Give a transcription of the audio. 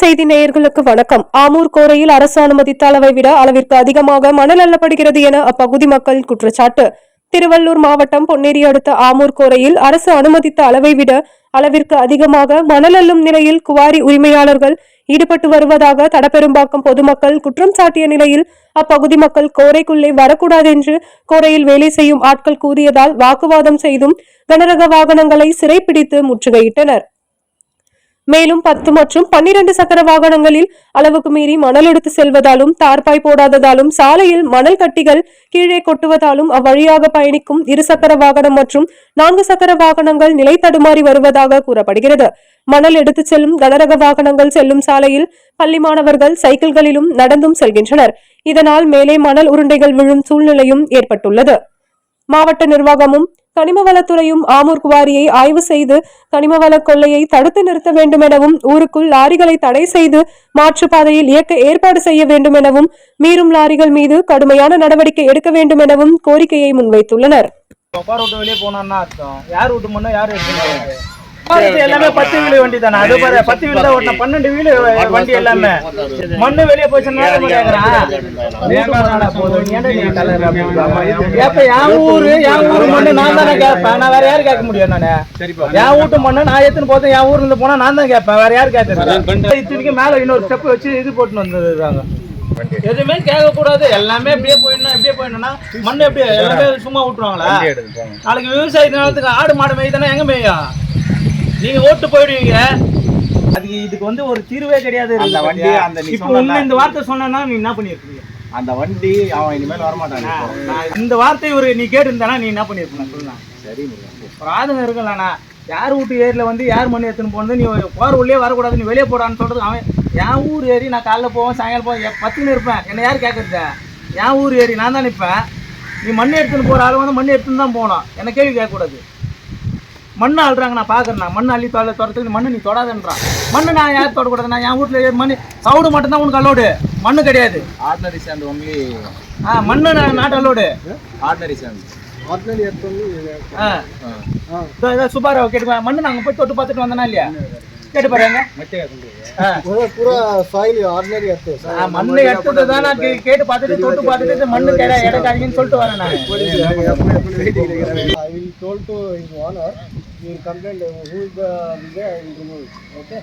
செய்தி நேயர்களுக்கு வணக்கம். ஆமூர் கோரையில் அரசு அனுமதித்த அளவை விட அளவிற்கு அதிகமாக மணல் அள்ளப்படுகிறது என அப்பகுதி மக்கள் குற்றச்சாட்டு. திருவள்ளூர் மாவட்டம் பொன்னேரி அடுத்த ஆமூர் கோரையில் அரசு அனுமதித்த அளவை விட அளவிற்கு அதிகமாக மணல் அள்ளும் நிலையில் குவாரி உரிமையாளர்கள் ஈடுபட்டு வருவதாக தடப்பெரும்பாக்கம் பொதுமக்கள் குற்றம் சாட்டிய நிலையில் அப்பகுதி மக்கள் கோரைக்குள்ளே வரக்கூடாது என்று கோரையில் வேலை செய்யும் ஆட்கள் கூறியதால் வாக்குவாதம் செய்தும் கனரக வாகனங்களை சிறைப்பிடித்து முற்றுகையிட்டனர். மேலும் பத்து மற்றும் பன்னிரண்டு சக்கர வாகனங்களில் அளவுக்கு மீறி மணல் எடுத்து செல்வதாலும் தார்பாய் போடாததாலும் சாலையில் மணல் கட்டிகள் கீழே கொட்டுவதாலும் அவ்வழியாக பயணிக்கும் இருசக்கர வாகனம் மற்றும் நான்கு சக்கர வாகனங்கள் நிலை தடுமாறி வருவதாக கூறப்படுகிறது. மணல் எடுத்துச் செல்லும் கனரக வாகனங்கள் செல்லும் சாலையில் பள்ளி மாணவர்கள் சைக்கிள்களிலும் நடந்தும் செல்கின்றனர். இதனால் மேலே மணல் உருண்டைகள் விழும் சூழ்நிலையும் ஏற்பட்டுள்ளது. மாவட்ட நிர்வாகமும் கனிமவளத்துறையும் ஆமூர் குவாரியை ஆய்வு செய்து கனிமவள கொள்ளையை தடுத்து நிறுத்த வேண்டும் எனவும் ஊருக்குள் லாரிகளை தடை செய்து மாற்றுப்பாதையில் இயக்க ஏற்பாடு செய்ய வேண்டும் எனவும் மீறும் லாரிகள் மீது கடுமையான நடவடிக்கை எடுக்க வேண்டும் எனவும் கோரிக்கையை முன்வைத்துள்ளனர். யார் எல்லாமே பத்து வீலு வண்டி தானே அது பாரு பத்து வீலு தான் ஓட்டின பன்னெண்டு வீலு வண்டி எல்லாமே. மண்ணு வெளியே போச்சுன்னா கேக்குறான் என் ஊரு என் ஊரு மண்ணு நான் தானே கேட்பேன் நான் வேற யாரு கேட்க முடியும் நானு? என் வீட்டு மண்ணு நான் எத்தனை போதும் என் ஊர்ல இருந்து போனா நான் தான் கேட்பேன். வேற யாரு கேட்கறது? இத்தனைக்கு மேல இன்னொரு ஸ்டெப் வச்சு இது போட்டு வந்துருக்காங்க எதுவுமே கேட்க கூடாது எல்லாமே அப்படியே போயிடணும் எப்படியே போயிடணும்னா மண்ணு எப்படி எல்லாமே சும்மா விட்டுருவாங்களா? நாளைக்கு விவசாய நிலத்துக்கு ஆடு மாடு மேய்தானே எங்க மேயும்? நீங்க ஓட்டு போயிடுவீங்க. அதுக்கு இதுக்கு வந்து ஒரு தீர்வே கிடையாது அந்த வண்டி, அந்த நீ இப்போ. உண்மை இந்த வார்த்தை சொன்னா நீ என்ன பண்ணிருக்கீங்க அந்த வண்டி அவன் இனிமேல் வரமாட்டான் இந்த வார்த்தை ஒரு நீ கேட்டிருந்தானா நீ என்ன பண்ணிருப்ப சொல்லுங்க சரி ஆதங்கம் இருக்கலண்ணா யார் வீட்டு ஏரியில வந்து யார் மணி எடுத்துன்னு போனது நீ போற உள்ளே வரக்கூடாது நீ வெளியே போடான்னு சொல்றது அவன். என் ஊர் ஏரி நான் காலைல போவேன் சாயங்காலம் போவேன். பத்துன்னு இருப்பேன். என்ன யார் கேட்கறது என் ஊர் ஏரி நான் தான் நிற்பேன் நீ மண் எடுத்துன்னு போற ஆள் வந்து மண் எடுத்துன்னு தான் போகணும். என்ன கேள்வி கேட்கக்கூடாது. மண்ணை அழுறாங்க நான் பார்க்குறேன் நான். மண் அள்ளி தொலை துறத்துக்கு மண்ணை நீ தொடாதுன்றான். மண்ணு நான் யார் தொடக்கூடாது. நான் என் வீட்டில் மண் சவுடு மட்டும்தான் உனக்கு அலோடு மண்ணு கிடையாது. ஆர்டினரி சாண்ட் ஒன்லி ஆ மண்ணு நான் நாட்டு அலோடு ஆர்டினரி சாண்ட் சுபாராவை கேட்டு மண்ணு நாங்கள் போய் தொட்டு பார்த்துட்டு வந்தோம்னா இல்லையா? கேட்டு பாருங்க. மண்ணு எடுத்தது தான் நான் கேட்டு பார்த்துட்டு தொட்டு பார்த்துட்டு மண்ணு கிடையாது எடுக்காதீங்கன்னு சொல்லிட்டு வரேன் நான். మీరు complaint who is the okay